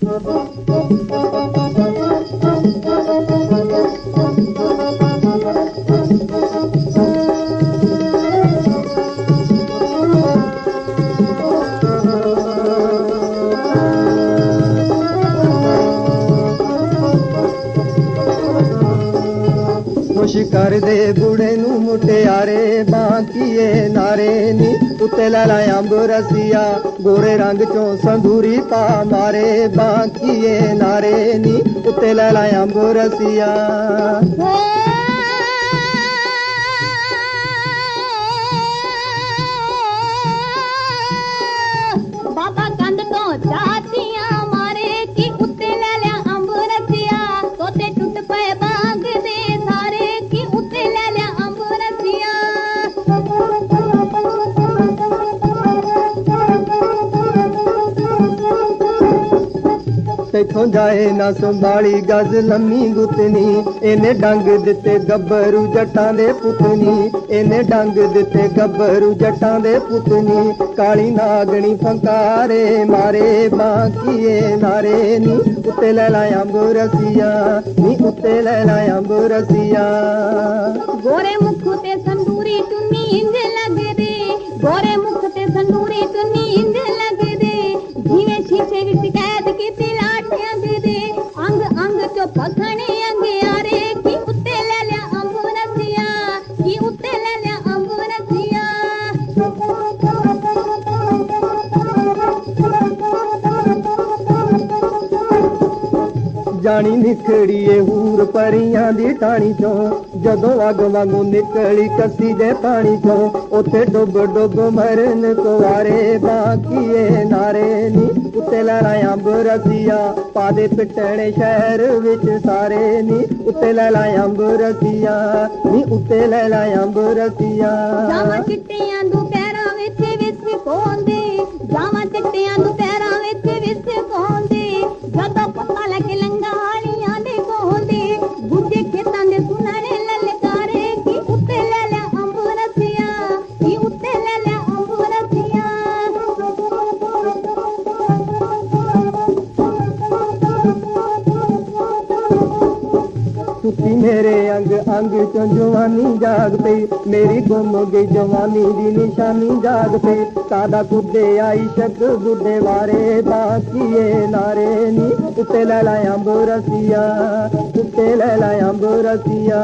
Thank you. ਖੁਸ਼ ਕਰਦੇ ਬੁੜੇ ਨੂੰ ਮੁਟਿਆਰੇ ਬਾਕੀਏ ਨਾਰੇ ਨੀ ਉੱਤੇ ਲੈ ਲਾ ਅੰਬ ਰਸੀਆ, ਗੋਰੇ ਰੰਗ ਚੋਂ ਸੰਧੂਰੀ ਪਾ ਮਾਰੇ ਬਾਕੀਏ ਨਾਰੇ ਨੀ ਉੱਤੇ ਲੈ ਲਾ ਅੰਬ ਰਸੀਆ। ਤੇਥੋਂ ਜਾਏ ਨਾ ਸੰਭਾਲੀ ਗਜ਼ ਲੰਮੀ ਗੁੱਤਨੀ ਇਹਨੇ ਡੰਗ ਦਿੱਤੇ ਗੱਭਰੂ ਜੱਟਾਂ ਦੇ ਪੁੱਤਨੀ ਇਹਨੇ ਡੰਗ ਦਿੱਤੇ ਗੱਭਰੂ ਜੱਟਾਂ ਦੇ ਪੁੱਤਨੀ ਕਾਲੀ ਨਾਗਣੀ ਫੰਕਾਰੇ ਮਾਰੇ ਬਾਕੀਏ ਨਾਰੇ ਨੀ ਉੱਤੇ ਲੈ ਲਾ ਅੰਬ ਰਸੀਆ ਨੀ ਉੱਤੇ ਲੈ ਲਾ ਅੰਬ ਰਸੀਆ ਗੋਰੇ ਮੁਖ ਤੇ ਸੰਦੂਰੀ ਟੁੰਨੀ پگ ਜਾਣੀ ਨਿਖੜੀਏ ਹੂਰ ਪਰੀਆਂ ਦੀ ਟਾਣੀ ਚੋਂ। ਜਦੋਂ ਅੱਗ ਵਾਂਗੂ ਨਿਕਲੀ ਕੱਸੀ ਦੇ ਪਾਣੀ ਚੋਂ, ਉੱਥੇ ਡੁੱਬ ਡੁੱਬ ਮਰਨ ਕੁਵਾਰੇ ਬਾਕੀਏ ਨਾਰੇ ਨੀ। ਉੱਤੇ ਲੈ ਲਾ ਅੰਬ ਪਾ ਦੇ ਪਿੱਟਣੇ ਸ਼ਹਿਰ ਵਿੱਚ ਸਾਰੇ ਨੀ। ਉੱਤੇ ਲੈ ਲਾ ਅੰਬ ਨੀ ਉੱਤੇ ਲੈ ਲਾ ਅੰਬ ਜਾਵਾਂ ਚਿੱਟਿਆਂ ਨੂੰ ਵਿੱਚ ਵਿਸ ਪਾਉਂਦੇ। ਜਾਵਾਂ ਚਿੱਟਿਆਂ मेरे अंग अंग चो जवानी जाग पे मेरी गुम गई जवानी दी निशानी जाग पे सादा कुदे आई शक गुडे बारे बाकी नारे नी। उत्ते लै लाया बोरसिया उत्ते लै लाया अंबो रसिया।